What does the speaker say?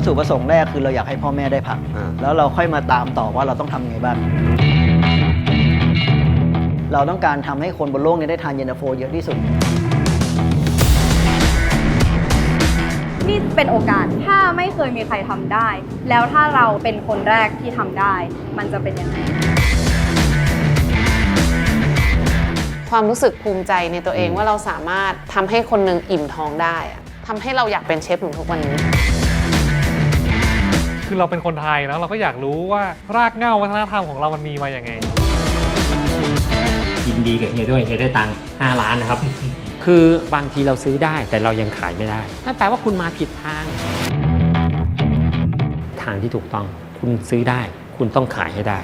ตถุประสงค์แรกคือเราอยากให้พ่อแม่ได้พัก อ่า แล้วเราค่อยมาตามต่อว่าเราต้องทำยังไงบ้าง เราต้องการทำให้คนบนโลกนี้ได้ทานเย็นตาโฟเยอะที่สุด นี่เป็นโอกาสถ้าไม่เคยมีใครทำได้ แล้วถ้าเราเป็นคนแรกที่ทำได้ มันจะเป็นยังไง ความรู้สึกภูมิใจในตัวเองว่าเราสามารถทำให้คนหนึ่งอิ่มท้องได้อะทำให้เราอยากเป็นเชฟถึงทุกวันนี้ คือเราเป็นคนไทยแล้วเราก็อยากรู้ว่ารากเหง้าวัฒนธรรมของเรามันมีมาอย่างไง ยินดีกับเฮียด้วยเฮียได้ตังค์5ล้านนะครับ คือบางทีเราซื้อได้แต่เรายังขายไม่ได้นั่นแปลว่าคุณมาผิดทาง ทางที่ถูกต้องคุณซื้อได้ คุณต้องขายให้ได้